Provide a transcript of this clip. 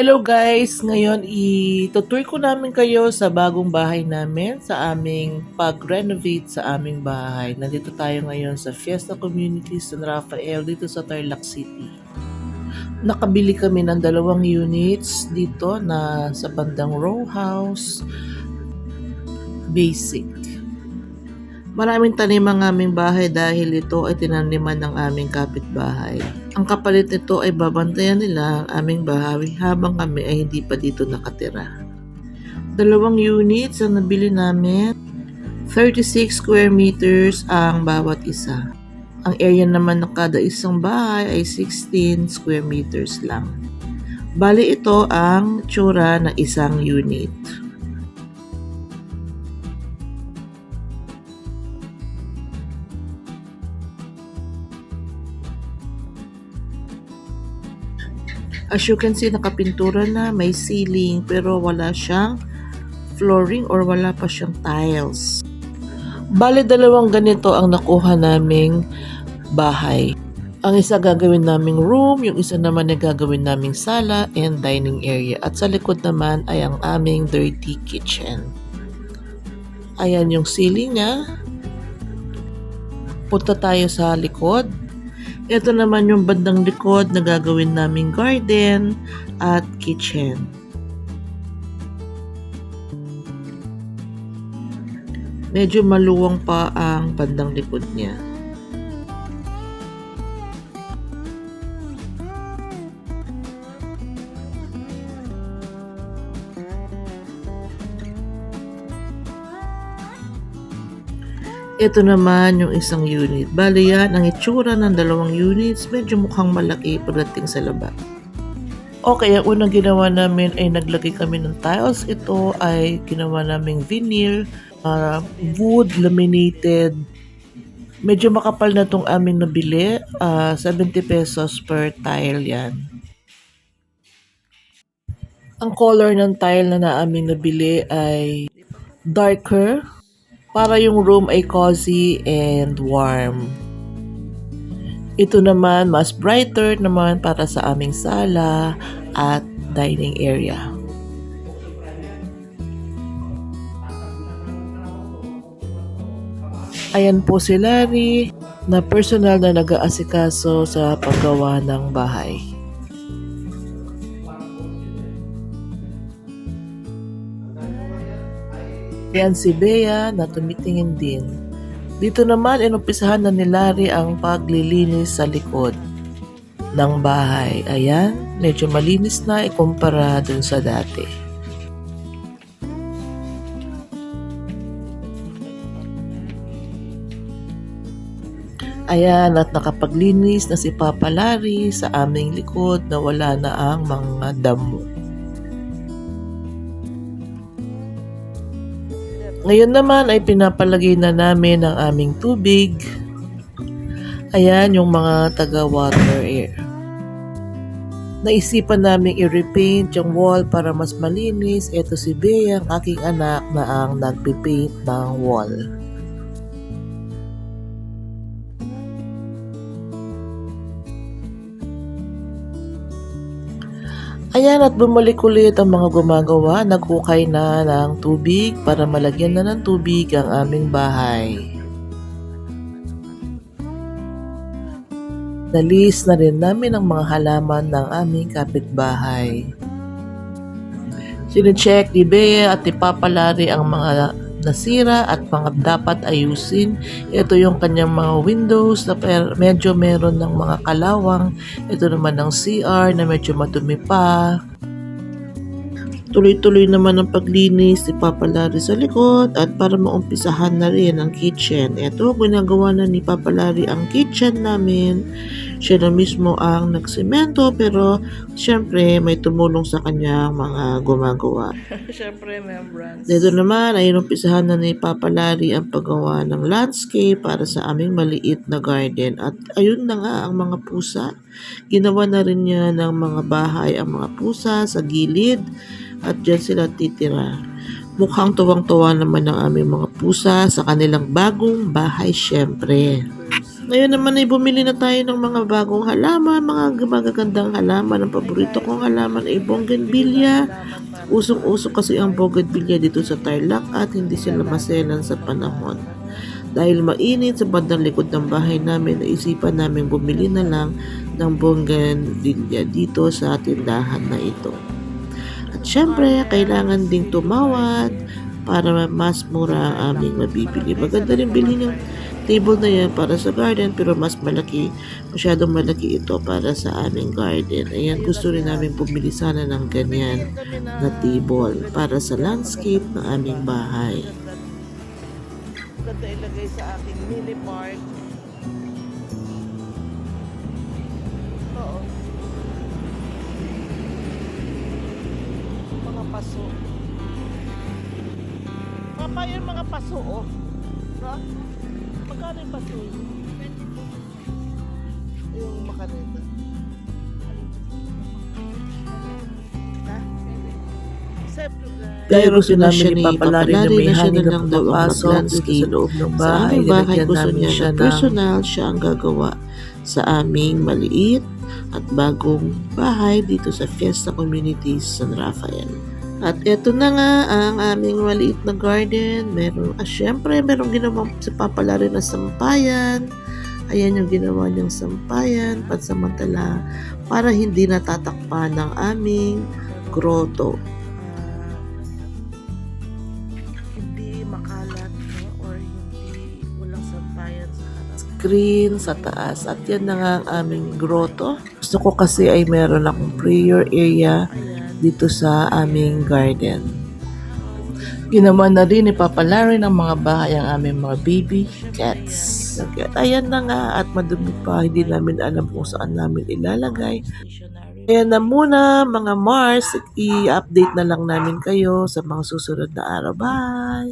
Hello guys! Ngayon, itutour ko namin kayo sa bagong bahay namin sa aming pag-renovate sa aming bahay. Nandito tayo ngayon sa Fiesta Community San Rafael dito sa Tarlac City. Nakabili kami ng dalawang units dito na sa bandang row house. Basic. Maraming tanim ang aming bahay dahil ito ay tinaniman ng aming kapitbahay. Ang kapalit nito ay babantayan nila ang aming bahay habang kami ay hindi pa dito nakatira. Dalawang units ang nabili namin. 36 square meters ang bawat isa. Ang area naman ng kada isang bahay ay 16 square meters lang. Bali ito ang tsura ng isang unit. As you can see, nakapintura na, may ceiling, pero wala siyang flooring or wala pa siyang tiles. Bale, dalawang ganito ang nakuha naming bahay. Ang isa gagawin naming room, yung isa naman ay gagawin naming sala and dining area. At sa likod naman ay ang aming dirty kitchen. Ayan yung ceiling niya. Punta tayo sa likod. Ito naman yung bandang likod na gagawin naming garden at kitchen. Medyo maluwang pa ang bandang likod niya. Ito naman yung isang unit. Bali yan, ang itsura ng dalawang units, medyo mukhang malaki pagdating sa labas. Okay, ang unang ginawa namin ay naglagay kami ng tiles. Ito ay ginawa naming veneer, uh, wood laminated. Medyo makapal na itong aming nabili. Uh, 70 pesos per tile yan. Ang color ng tile na naaming nabili ay darker para yung room ay cozy and warm. Ito naman mas brighter naman para sa aming sala at dining area. Ayan po si Larry na personal na nag-aasikaso sa paggawa ng bahay. Yan si Bea na tumitingin din. Dito naman inumpisahan na ni Larry ang paglilinis sa likod ng bahay. Ayan, medyo malinis na ikumpara dun sa dati. Ayan, at nakapaglinis na si Papa Larry sa aming likod na wala na ang mga damo. Ngayon naman ay pinapalagay na namin ang aming tubig. Ayan yung mga taga-water air. Naisipan namin i-repaint yung wall para mas malinis. Ito si Bea, ang aking anak na ang nagpipaint ng wall. Ayan at bumalik ulit ang mga gumagawa, naghukay na ng tubig para malagyan na ng tubig ang aming bahay. Nalis na rin namin ang mga halaman ng aming kapitbahay. Sinecheck ni Bea at ni Papa Larry ang mga nasira at mga dapat ayusin. Ito yung kanyang mga windows na medyo meron ng mga kalawang. Ito naman ng CR na medyo madumi pa. Tuloy-tuloy naman ang paglinis ni Papa Larry sa likod at para maumpisahan na rin ang kitchen. Ito, ginagawa na ni Papa Larry ang kitchen namin. Siya na mismo ang nagsemento pero syempre may tumulong sa kanya mga gumagawa. syempre, membrance. Dito naman ay inumpisahan na ni Papa Larry ang paggawa ng landscape para sa aming maliit na garden. At ayun na nga ang mga pusa. Ginawa na rin niya ng mga bahay ang mga pusa sa gilid at dyan sila titira. Mukhang tuwang-tuwa naman ang aming mga pusa sa kanilang bagong bahay syempre. Ngayon naman ay bumili na tayo ng mga bagong halaman, mga magagandang halaman. Ang paborito kong halaman ay bougainvillea. Usong-uso kasi ang bougainvillea dito sa Tarlac at hindi sila maselan sa panahon. Dahil mainit sa bandang likod ng bahay namin, naisipan namin bumili na lang ng bougainvillea dito sa tindahan na ito. At syempre, kailangan ding tumawad para mas mura ang aming mabibili. Maganda rin bilhin yung table na yan para sa garden pero mas malaki, masyadong malaki ito para sa aming garden. Ayan, gusto rin namin bumili sana ng ganyan na table para sa landscape ng aming bahay. Ganda ilagay sa aking mini park. Paso. Papa, yung mga paso, oh. No? Magkano yung paso yun? Yung makaneta. Ha? Pero gusto namin ni Papa Larry na siya na lang daw ang landscape sa loob ng bahay. Sa aming bahay gusto niya na personal siya ang gagawa sa aming maliit at bagong bahay dito sa Fiesta Communities San Rafael. At eto na nga ang aming maliit na garden. Meron, ah, syempre, meron ginawa si Papa Larry na sampayan. Ayan yung ginawa niyang sampayan, pansamantala, para hindi natatakpan ng aming grotto. hindi makalat no? or hindi walang sampayan sa harap. Screen sa taas. At yan na nga ang aming grotto. Gusto ko kasi ay meron akong prayer area dito sa aming garden. Ginawa na rin ni Papa Larry ng mga bahay ang aming mga baby cats. At ayan na nga at madumi pa. Hindi namin alam kung saan namin ilalagay. Ayan na muna mga Mars. I-update na lang namin kayo sa mga susunod na araw. Bye!